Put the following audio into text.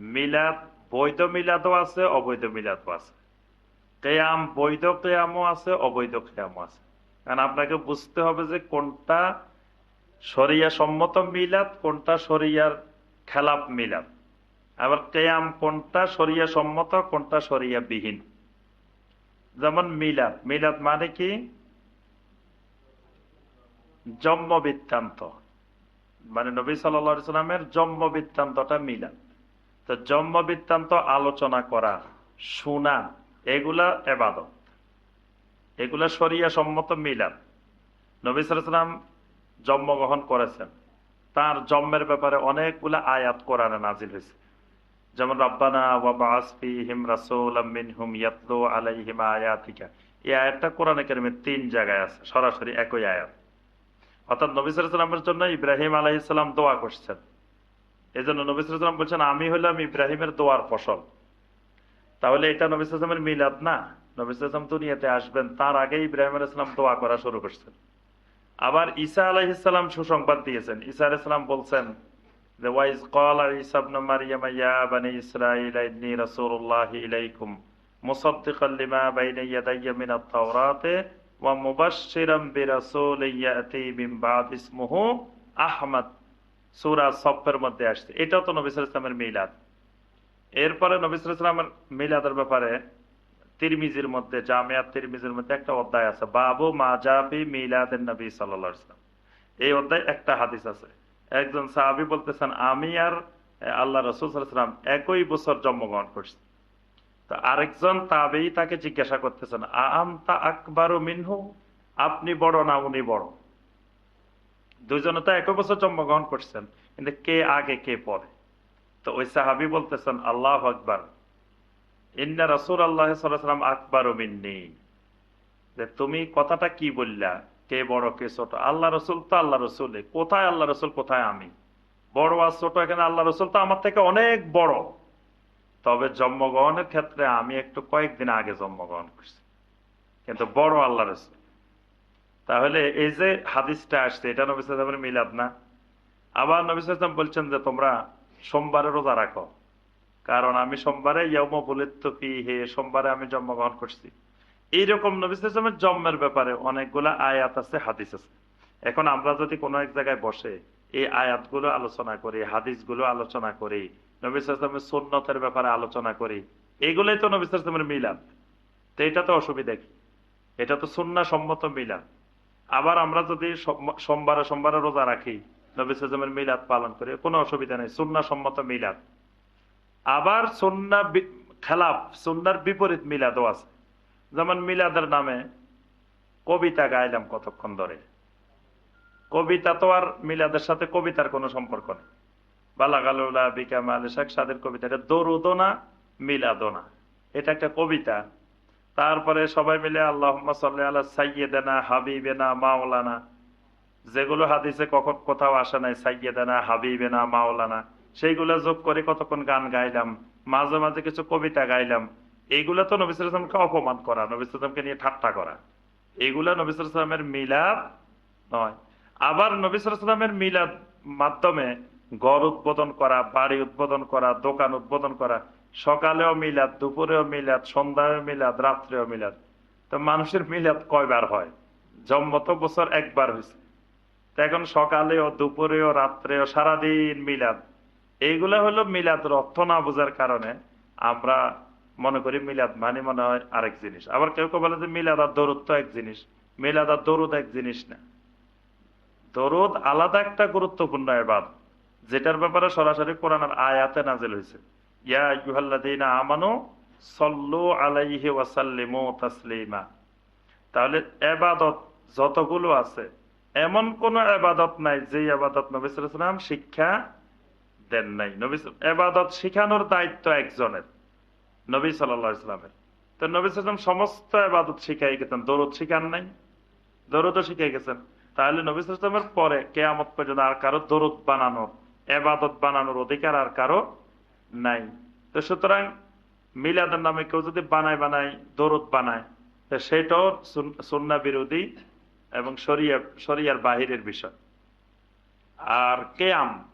মিলাদ, বৈধ মিলাদও আছে, অবৈধ মিলাদও আছে। কেয়াম, বৈধ কেয়ামও আছে, অবৈধ কেয়ামও আছে। কারণ আপনাকে বুঝতে হবে যে কোনটা শরিয়া সম্মত মিলাদ, কোনটা শরিয়ার খেলাপ মিলাদ। আবার কেয়াম কোনটা শরিয়া সম্মত কোনটা শরিয়া বিহীন যেমন মিলাদ মিলাদ মানে কি? জন্ম বৃত্তান্ত মানে নবী সাল্লা সাল্লামের জন্ম বৃত্তান্তটা মিলাদ। তো জন্ম বৃত্তান্ত আলোচনা করা শোনা এগুলা এবাদত। এগুলা শরিয়া সম্মত মিলাদ নবী সাল্লাম জন্মগ্রহণ করেছেন। তার জন্মের ব্যাপারে অনেকগুলা আয়াত কোরআনে নাজিল হয়েছে। যেমন, রব্বানা ওয়াবা আসফি হিম রাসুল মিনহুম ইয়াতলু আলাইহিম আয়াতিকা। এই আয়াতটা কোরআনে কারিমে তিন জায়গায় আছে, সরাসরি একই আয়াত। অর্থাৎ নবী জন্য ইব্রাহিম আলাইহিসসালাম দোয়া করছেন। এই জন্য নবী সাল্লাম বলছেন, আমি হলাম ইব্রাহিমের দোয়ার ফসল। তাহলে এটা নবী সাল্লামের মিলাদ না। নবী সাল্লাম দুনিয়াতে আসবেন, তার আগে ইব্রাহিম আলাইহিসসালাম দোয়া করা শুরু করছেন। আবার ঈসা আলাইহিসসালাম সুসংবাদ দিয়েছেন। ঈসা আলাইহিসসালাম বলছেন ওয়াইজ তাওরাতে ওয়া আহমদ। সূরা সফের মধ্যে আসছে। এটাও তো নবী আলাইহি মিলাদ। এরপরে নবী ওয়াসাল্লামের মিলাদের ব্যাপারে তিরমিজির মধ্যে, জামিয়াত তিরমিজির মধ্যে একটা অধ্যায় আছে। বাবু মাজাবি মিলাদের নবী আলাইহি এই অধ্যায় একটা হাদিস আছে। একজন সাহাবী বলতেছেন, আমি আর আল্লাহ রসুল একই বছর জন্মগ্রহণ করছি। তো আরেকজন তাবেই তাকে জিজ্ঞাসা করতেছেন আকবর মিনহু? আপনি বড় না উনি বড়? দুজনে তো একই বছর জন্মগ্রহণ করছেন, কিন্তু কে আগে, কে পরে? তো ওই সাহাবি বলতেছেন, আল্লাহ আকবর। ইন্না রসুল আল্লাহ সাল্লাম আকবর মিন্নি। যে তুমি কথাটা কি বললা? কে বড়, কে ছোট? আল্লাহ রসুল তো আল্লাহ রসুল। কোথায় আল্লাহ রসুল, কোথায় আমি? বড় আর ছোট, এখানে আল্লাহ রসুল তো আমার থেকে অনেক বড়। তবে জন্মগ্রহণের ক্ষেত্রে আমি একটু কয়েকদিন আগে জন্মগ্রহণ করছি, কিন্তু বড় আল্লাহ রসুল। তাহলে এই যে হাদিসটা আসছে, এটা নবী সালামের মিলাদ না? আবার নবী বলছেন যে, তোমরা সোমবারে রোজা রাখো। কারণ আমি সোমবারে ইয়ম বলিত হে সোমবারে আমি জন্মগ্রহণ করছি। এইরকম নবিসের জন্মের ব্যাপারে অনেকগুলা আয়াত আছে, হাদিস আছে। এখন আমরা যদি কোনো এক জায়গায় বসে এই আয়াতগুলো আলোচনা করি, হাদিসগুলো আলোচনা করি নবিসের সুন্নতের ব্যাপারে আলোচনা করি, এগুলোই তো নবিসের মিলাদ। তো এটা তো অসুবিধা কি? এটা তো সুন্না সম্মত মিলাদ। আবার আমরা যদি সোমবারে সোমবারে রোজা রাখি নবিসের মিলাদ পালন করি, কোনো অসুবিধা নেই সুন্না সম্মত মিলাদ। আবার সুন্না খেলাফ, সুন্নার বিপরীত মিলাদও আছে। যেমন মিলাদের নামে কবিতা গাইলাম কতক্ষণ ধরে। কবিতা তো আর মিলাদের সাথে কবিতার কোনো সম্পর্ক নেই। বালাগালুল্লাহ বিকামা আলী শেখ সাদের কবিতা, এটা দরুদো না মিলাদো না। এটা একটা কবিতা তারপরে সবাই মিলে আল্লাহ আল্লাহ সাইয়েদেনা হাবিবেনা, মাওলানা। যেগুলো হাদিসে কখন কোথাও আসে নাই সাইয়েদেনা হাবিবেনা, মাওলানা, সেইগুলো যোগ করে কতক্ষণ গান গাইলাম, মাঝে মাঝে কিছু কবিতা গাইলাম এইগুলা তো নবিসামকে অপমান করা নবিসামকে নিয়ে ঠাট্টা করা। এইগুলা নবিসামের মিলাদ নয়। আবার নবিসামের মিলাদ মাধ্যমে গড় উদ্বোধন করা, বাড়ি উদ্বোধন করা, দোকান উদ্বোধন করা, সকালেও মিলাদ, দুপুরেও মিলাদ সন্ধ্যায় মিলাদ, রাত্রেও মিলাদ। তো মানুষের মিলাদ কয়বার হয়? জন্মত বছর একবার হয়েছে। এখন সকালেও, দুপুরেও, রাত্রেও সারাদিন মিলাদ। এইগুলা হলো মিলাদের অর্থ না বোঝার কারণে আমরা মনে করি মিলাদ মানে মনে হয় আরেক জিনিস। আবার কেউ কেউ বলে যে মিলাদ আর দরুদ তো এক জিনিস। মিলাদ আর দরুদ এক জিনিস না। দরুদ আলাদা একটা গুরুত্বপূর্ণ এবার যেটার ব্যাপারে সরাসরি কোরআনের আয়াতে নাজিল হয়েছে। ইয়া ইউহাল্লাদিনা আমানু সল্লু আলাইহি ওয়াসাল্লিমু তাসলিমা। তাহলে এবাদত যতগুলো আছে, এমন কোন এবাদত নাই যে এবাদত নবী সাল্লাল্লাহু শিক্ষা দেন নাই। নবী এবাদত শিখানোর দায়িত্ব একজনের, নবী সাল্লা ইসলামের তো নবী সাল্লাম সমস্ত আবাদত শিখাই গেছেন দৌড় শিখান নাই। দৌড়ও শিখাই গেছেন। তাহলে নবী সাল্লামের পরে কেয়ামত পর্যন্ত আর কারও দৌড় বানানোর এবাদত বানানোর অধিকার আর কারও নাই। তো সুতরাং মিলাদের নামে কেউ যদি বানায় বানায়, দরদ বানায়, তো সেটাও সুন্না বিরোধী এবং শরিয়া, শরিয়ার বাহিরের বিষয়। আর কেয়াম